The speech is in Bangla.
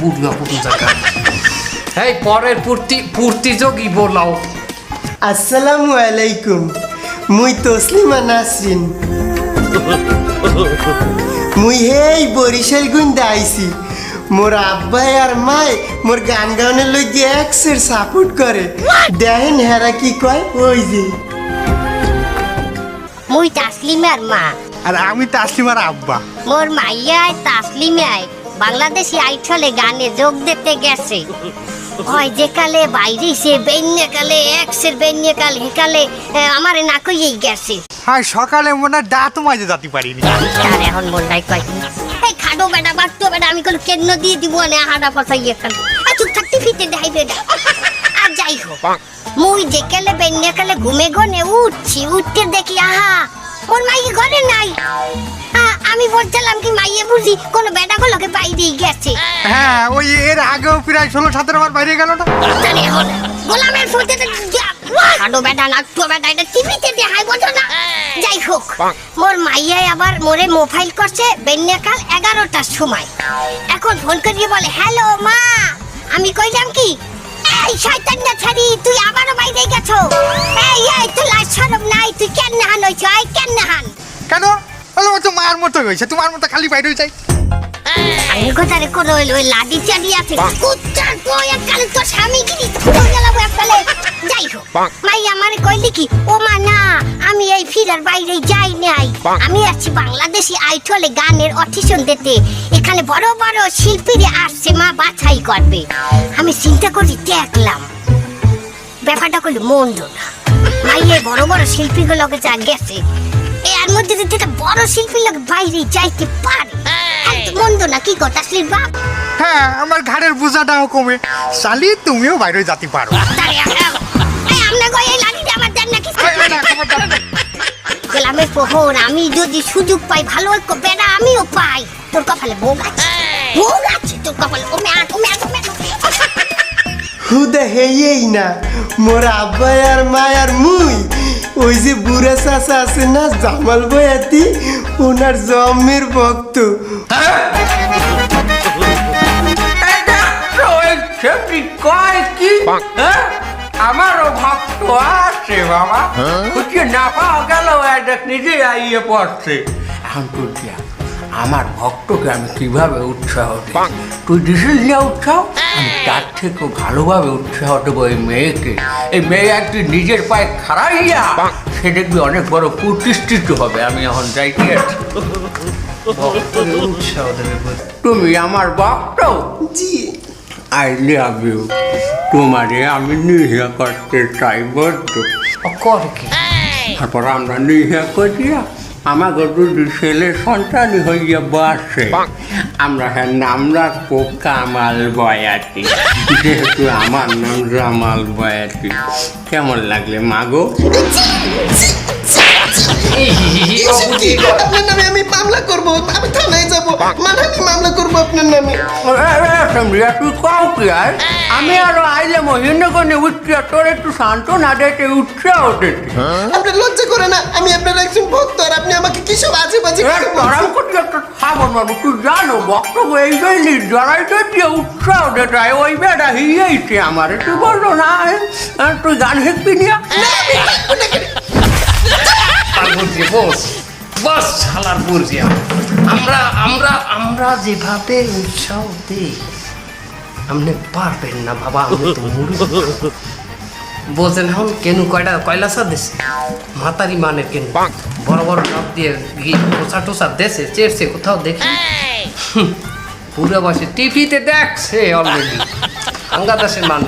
পুরু জায়গা। এই পরের পূর্তি পূর্তি যোগী বলাও। আসসালামু আলাইকুম। মুই তসলিমা নাসরিন। মুই হেই বরিশাল গুন্দা আইছি। মোর আব্বাই আর মাই মোর গান গানের লগে একসের সাপোর্ট করে। দেখেন হেরা কি কয়? ওই যে। মুই তাসলিমার মা। আর আমি তাসলিমার আব্বা। মোর মাইয়ায় তাসলিমায় বাংলাদেশি আইঠলে গানে যোগ দিতে গেছে। হয় যে কালে বাইরে সে বেন্যে কালে একসের বেন্যে কাল হেকালে আমারে না কইয়েই গেছে। হ্যাঁ সকালে মনে হয় দাঁত মাঝে যাতে পারিনি। তার এখন মোল্লাই কয় এই খাডো বেটা বাট্টো বেটা আমি কোনো কেন দিয়ে দিব না হাডা ফসাই এখান আর চুপ থাকতে ফিতে দেখাই বেটা। আর যাই হোক মুই যে কালে বেন্যে কালে ঘুমে গনে উঠছি উঠতে দেখি আহা মোর মাই ঘরে নাই। আমি বলছিলাম কি মাইয়ে বুঝি কোন বেটা গুলোকে বাইরেই গেছে। হ্যাঁ ওই এর আগেও প্রায় ষোলো সতেরো বার বাইরে গেল না জানি এখন গোলামের বেটা বেটা এটা টিভিতে দেখাই বোঝো না। যাই হোক মোর আবার মোরে মোবাইল করছে বেন্যাকাল এগারোটার সময়। এখন ফোন করিয়ে বলে হ্যালো মা আমি কইলাম কি এই শয়তানটা ছাড়ি তুই আবারও বাইরে গেছো। এই এই তুই লাজ সরব নাই তুই কেন হান হইছ? আই কেন হান কেন? বলো ও তো মার মতো হয়েছে তোমার মতো খালি বাইরে যাই আমি কোথায় কোনো ওই ওই লাডি চাডি আছে। কুত্তার বই কাল তো স্বামী গিরি তো গেলাম এককালে। যাই হোক মাই আমারে কইলি কি ও মা না আমি এই ফিরার বাইরে যাই নাই। আমি আছি বাংলাদেশি আইটলে গানের অডিশন দিতে। এখানে বড় বড় শিল্পীরা আসছে মা বাছাই করবে। আমি চিন্তা করি দেখলাম। ব্যাপারটা করল মন্দ না। মাইয়ে বড় বড় শিল্পীগুলোকে যা গেছে এর মধ্যে যদি একটা বড় শিল্পীর লোক বাইরে যাইতে পারে। মন্দ না কি কথা শ্রীর বাপ? হ্যাঁ আমার ঘাড়ের বোঝাটাও কমে। শালি তুমিও বাইরে যেতে পারো। তারে। গোলামের প্রহর আমি যদি সুযোগ পাই ভালো ঐক্য বেড়া আমিও পাই। তোর কপালে ভোগ আছে? ভোগ আছে? তোর কপালে হুদা হেয়েই না মোর আব্বাই আর মায়ার মুই। ওই যে বুড়া চাষা আছে না জামাল বয়াতি ওনার জমির ভক্ত। কয় কি? হ্যাঁ? আমারও ভক্ত আছে বাবা। খুঁজে না পাওয়া গেল নিজে আইয়ে পড়ছে। এখন দেখ, আমার ভক্তকে আমি কীভাবে উৎসাহ দিই? তুই দিছিস না উৎসাহ? আমি তার থেকেও ভালোভাবে উৎসাহ দেবো এই মেয়েকে। এই মেয়ে একদিন নিজের পায়ে খাড়াইয়া সে দেখবি অনেক বড় প্রতিষ্ঠিত হবে। আমি এখন যাই কি আছে উৎসাহ দেবে তুমি আমার ভক্ত? জি। আই লাভ ইউ তোমারে আমি নিহিয়া করতে চাই কর তারপর আমরা নিহিয়া করিয়া দুটি ছেলে সন্তানই হইয়া বসে। আমরা হ্যাঁ নাম রাখব কামাল বয়াতি। যেহেতু আমার নাম জামাল বয়াতি। কেমন লাগলে মাগো? আপনার আমি মামলা করব আমি থানায় যাব। মানে আমি মামলা করব আপনার নামে। তুই কাউ কি আর আমি আরও আইলে মহিন্দ্রগণে উৎসাহ তোর একটু শান্ত না দেখে। উৎসাহ দিতে আপনার লজ্জা করে না আমি আপনার একজন ভক্ত আর আপনি আমাকে কিসব আজে বাজে? তারাও করতে একটা খাবার মানুষ তুই জানো বক্তব্য এই জন্যই জড়াইতে দিয়ে উৎসাহ দেটায় ওই বেটা হিয়েছে আমার তুই বলল না তুই গান শিখবি নিয়া বুঝছি বস বস শালার বুঝছি আমরা আমরা আমরা যেভাবে উৎসাহ দিই আপনি পারবেন না বাবা আমি তো মুড়ি বলছেন এখন কেন কয়টা কয়লা সার দেশে মাতারি মানের কেন বড় বড় ডাব দিয়ে টোসা টোসা দেশে চেরছে কোথাও দেখি পুরো বসে টিভিতে দেখছে অলরেডি আঙ্গা দেশের মানুষ